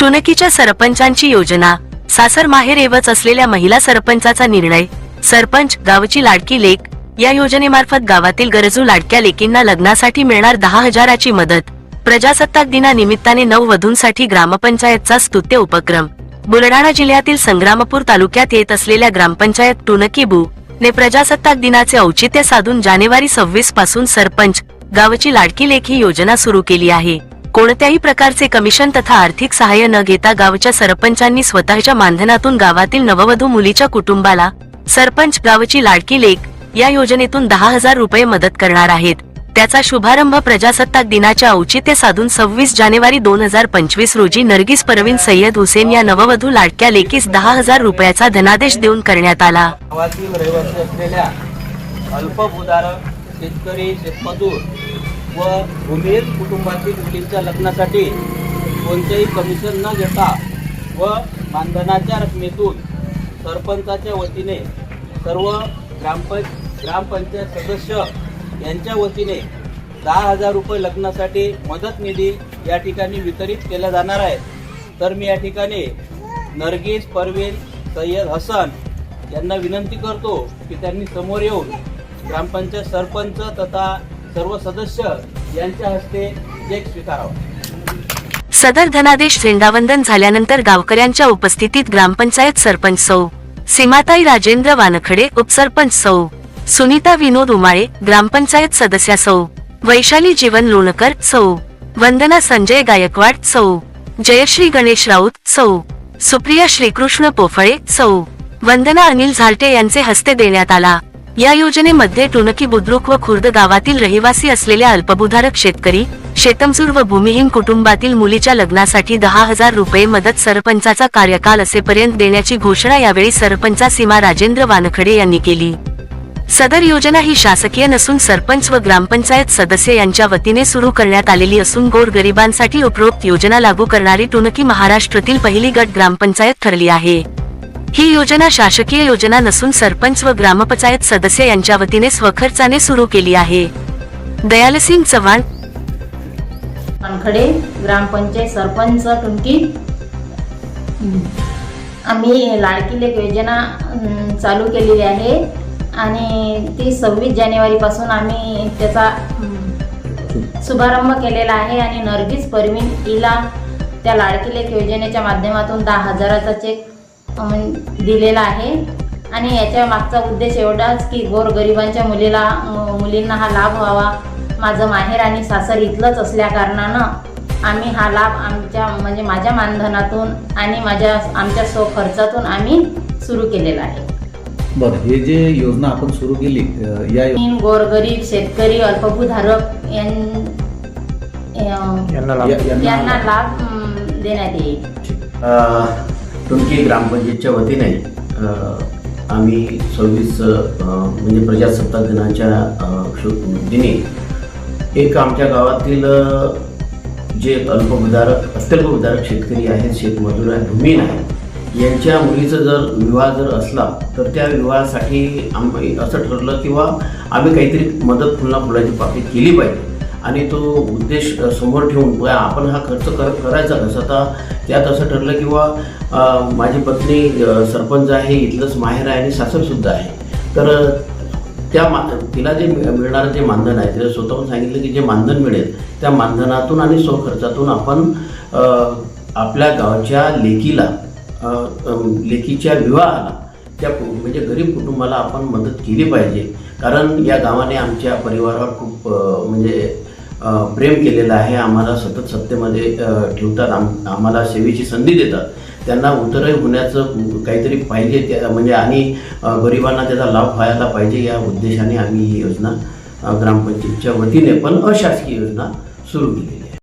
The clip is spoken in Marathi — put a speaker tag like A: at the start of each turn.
A: टुनकीच्या सरपंचांची योजना. सासर माहेर एवच असलेल्या महिला सरपंचाचा निर्णय. सरपंच गावची लाडकी लेक. या योजनेमार्फत गावातील गरजू लाडक्या लेकींना लग्नासाठी मिळणार दहा हजाराची मदत. प्रजासत्ताक दिनानिमित्ताने नऊ वधूंसाठी ग्रामपंचायतचा स्तुत्य उपक्रम. बुलढाणा जिल्ह्यातील संग्रामपूर तालुक्यात येत असलेल्या ग्रामपंचायत टुनकी बु ने प्रजासत्ताक दिनाचे औचित्य साधून जानेवारी सव्वीसपासून सरपंच गावची लाडकी लेख ही योजना सुरू केली आहे. कोणत्याही प्रकारचे कमिशन तथा आर्थिक सहाय्य न घेता गावच्या सरपंचांनी स्वतःच्या मानधनातून गावातील नववधू मुलीच्या कुटुंबाला सरपंच गावची लाडकी लेख या योजनेतून दहा हजार रुपये मदत करणार आहेत. त्याचा शुभारंभ प्रजासत्ताक दिनाच्या औचित्य साधून सव्वीस जानेवारी दोन हजार पंचवीस रोजी नर्गिस परवीन सय्यद हुसेन या नववधू लाडक्या लेकीस दहा हजार रुपयाचा धनादेश देऊन करण्यात आला.
B: गावातील रहिवासी असलेल्या अल्पभूधारक शेतकरी शेतमजूर व भूमिहीन कुटुंबातील मुलींच्या लग्नासाठी कोणतेही कमिशन न घेता व मानधनाच्या रकमेतून सरपंचाच्या वतीने सर्व ग्रामपं ग्रामपंचायत सदस्य यांच्या वतीने दहा हजार रुपये लग्नासाठी मदत निधी या ठिकाणी वितरित केल्या जाणार आहे तर मी या ठिकाणी नरगिस परवीन सय्यद हसन यांना विनंती करतो की त्यांनी समोर येऊन ग्रामपंचायत सरपंच तथा सर्व सदस्य यांच्या हस्ते चेक स्वीकारावा.
A: सदर धनादेश झेंडावंदन झाल्यानंतर गावकऱ्यांच्या उपस्थितीत ग्रामपंचायत सरपंच सौ. सीमाताई राजेंद्र वानखडे उपसरपंच सौ. सुनीता विनोद उमाळे ग्रामपंचायत सदस्या सौ. वैशाली जीवन लोणकर सौ. वंदना संजय गायकवाड सौ. जयश्री गणेश राऊत सौ. सुप्रिया श्रीकृष्ण पोफळे सौ. वंदना अनिल झालटे यांचे हस्ते देण्यात आला. या योजनेमध्ये टुनकी बुद्रुक व खुर्द गावातील रहिवासी असलेल्या अल्पभूधारक शेतकरी शेतमजूर व भूमिहीन कुटुंबातील मुलीच्या लग्नासाठी दहा हजार रुपये मदत सरपंचाचा कार्यकाल असेपर्यंत देण्याची घोषणा यावेळी सरपंचा सीमा राजेंद्र वानखडे यांनी केली. सदर योजना ही शासकीय नसून सरपंच व ग्रामपंचायत सदस्य यांच्या वतीने सुरू करण्यात आलेली असून गोरगरिबांसाठी उपरोक्त योजना लागू करणारी टुनकी महाराष्ट्रातील पहिली गट ग्रामपंचायत ठरली आहे. ही योजना शासकीय योजना नसून सरपंच व ग्रामपंचायत सदस्य यांच्या वतीने स्वखर्चाने सुरू केली आहे. दयालसिंग चव्हाण.
C: ग्रामपंचायत सरपंच टुंकी. आम्ही लाडकी लेख योजना चालू केलेली आहे. आणि ती सव्वीस जानेवारीपासून आम्ही त्याचा शुभारंभ केलेला आहे. आणि नर्गिस परवीन हिला त्या लाडकी लेख योजनेच्या माध्यमातून दहा हजाराचा चेक दिलेला आहे. आणि याच्या मागचा उद्देश एवढाच की गोरगरिबांच्या मुलीला मुलींना हा लाभ व्हावा. माझं माहेर आणि सासर इथलंच असल्या कारणानं आम्ही हा लाभ आमच्या म्हणजे माझ्या मानधनातून आणि माझ्या आमच्या स्व खर्चातून आम्ही सुरू केलेला आहे.
D: बरं हे जे योजना आपण सुरू केली या
C: गोरगरीब शेतकरी अल्पभूधारक यांना लाभ. देण्यात येईल.
E: तुमची ग्रामपंचायतच्या वतीने आम्ही सव्वीस म्हणजे प्रजासत्ताक दिनाच्या दिनी एक आमच्या गावातील जे अल्पभूधारक अत्यल्पभूधारक शेतकरी आहेत शेतमजूर आहेत भूमीन आहेत यांच्या मुलीचा जर विवाह जर असला तर त्या विवाहासाठी आम्ही असं ठरलं किंवा आम्ही काहीतरी मदत फुलना फुलाची पाकळी केली पाहिजे. आणि तो उद्देश समोर ठेवून बुवा आपण हा खर्च कर करायचा कसं? आता त्यात असं ठरलं किंवा अ, माझी पत्नी सरपंच आहे इथलंच माहेर आहे आणि सासरसुद्धा आहे. तर त्या मा तिला जे मिळणारं जे मानधन आहे तिला स्वतःहून सांगितलं की जे मानधन मिळेल त्या मानधनातून आणि स्वखर्चातून आपण आपल्या गावच्या लेकीला लेकीच्या विवाहाला त्या म्हणजे गरीब कुटुंबाला आपण मदत केली पाहिजे. कारण या गावाने आमच्या परिवारावर खूप म्हणजे प्रेम केलेलं आहे आम्हाला सतत सत्तेमध्ये ठेवतात आम आम्हाला सेवेची संधी देतात. त्यांना उतरही होण्याचं काहीतरी पाहिजे त्या म्हणजे आणि गरिबांना त्याचा लाभ व्हायला पाहिजे या उद्देशाने आम्ही ही योजना ग्रामपंचायतच्या वतीने पण अशासकीय योजना सुरू केली.